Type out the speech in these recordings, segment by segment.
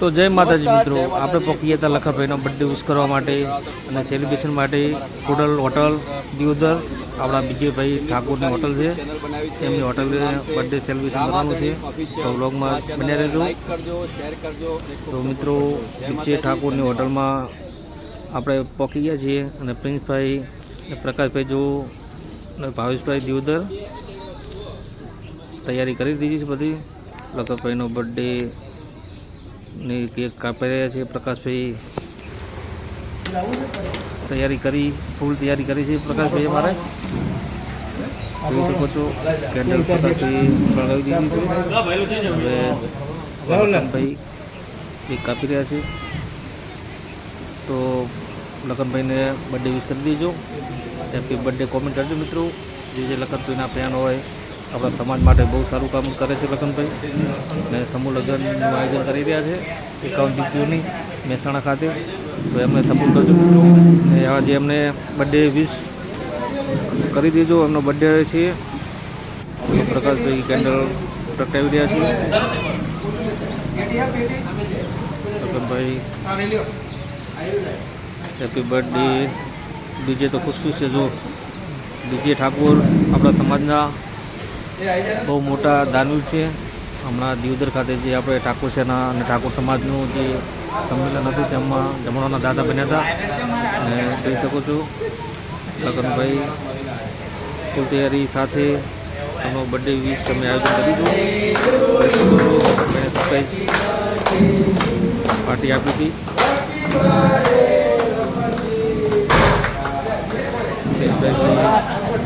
તો જય માતાજી મિત્રો. આપણે પહોંચીએ હતા લખાભાઈનો બર્થડે વિશ કરવા માટે અને સેલિબ્રેશન માટે હોટલ હોટલ દિયોદર આપણા વિજયભાઈ ઠાકોરની હોટલ છે. એમની હોટલ બર્થડે સેલિબ્રેશન કરવાનું છે. તો વ્લોગમાં બન્યા રહેજો. તો મિત્રો વિજય ઠાકોરની હોટલમાં આપણે પહોંચી ગયા છીએ અને પ્રિન્સભાઈ અને પ્રકાશભાઈ જો અને ભાવેશભાઈ દિયોદર તૈયારી કરી દીધી છે બધી. લખાભાઈનો બર્થડે ની કેક કાપી રહ્યા છે, પ્રકાશભાઈ તૈયારી કરી ફૂલ તૈયારી કરી છે પ્રકાશભાઈ અમારે. જોઈ શકો છો, કેન્ડલ પ્રકાશભાઈ સળગાવી દીધી છે. હવે લખનભાઈ કેક કાપી રહ્યા છે. તો લખનભાઈને બર્થડે વિશ કરી દેજો. હેપી બર્થડે કોમેન્ટ કરજો મિત્રો. જે જે લખનભાઈના ફેન હોય આપણા સમાજ માટે બહુ સારું કામ કરે છે લખનભાઈ. અને સમૂહ લગ્નનું આયોજન કરી રહ્યા છે. એકાવન દીકરીઓની મહેસાણા ખાતે. તો એમને સપોર્ટ કરજો મિત્રો. અને આજે એમને બર્થડે વિશ કરી દેજો. એમનો બર્થડે છે. પ્રકાશભાઈ કેન્ડલ પ્રગટાવી રહ્યા છીએ લખનભાઈ હેપી બર્થડે બીજે તો ખુશ ખુશ છે જો બીજે ઠાકોર આપણા સમાજના બહુ મોટા દાનવીર છે. હમણાં દિવદર ખાતે જે આપણે ઠાકોર સેના અને ઠાકોર સમાજનું જે સંમેલન હતું, તેમાં જમણવાના દાદા બન્યા હતા. અને જોઈ શકો છો, લગનભાઈ ફૂલ તૈયારી સાથે એમનો બર્થડે વીસ તમે આયોજન કર્યું હતું. સરપ્રાઈઝ પાર્ટી આપી હતી. દેશભાઈજી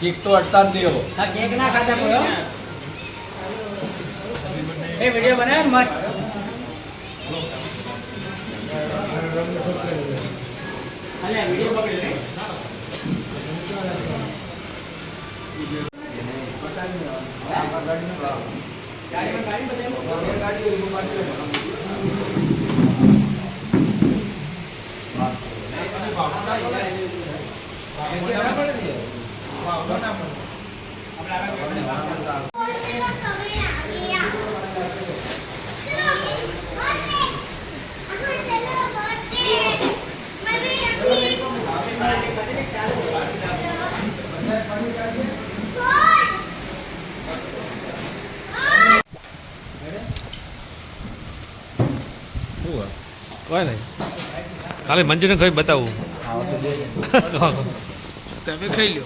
કેક તો અડતા જ હવે. કેક ના ખાતા કોઈ એ વીડિયો બનાવે મસ્ત. અલે વીડિયો પકડી આપણે કોઈ નહીં ખાલી મંજૂને ખાઈ બતાવું. તમે ખાઈ લો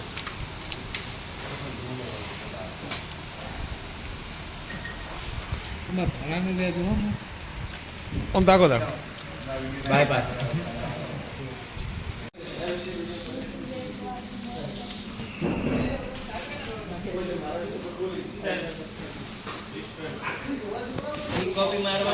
આમ તાકો તાકો. Bye bye. કોપી મારવાની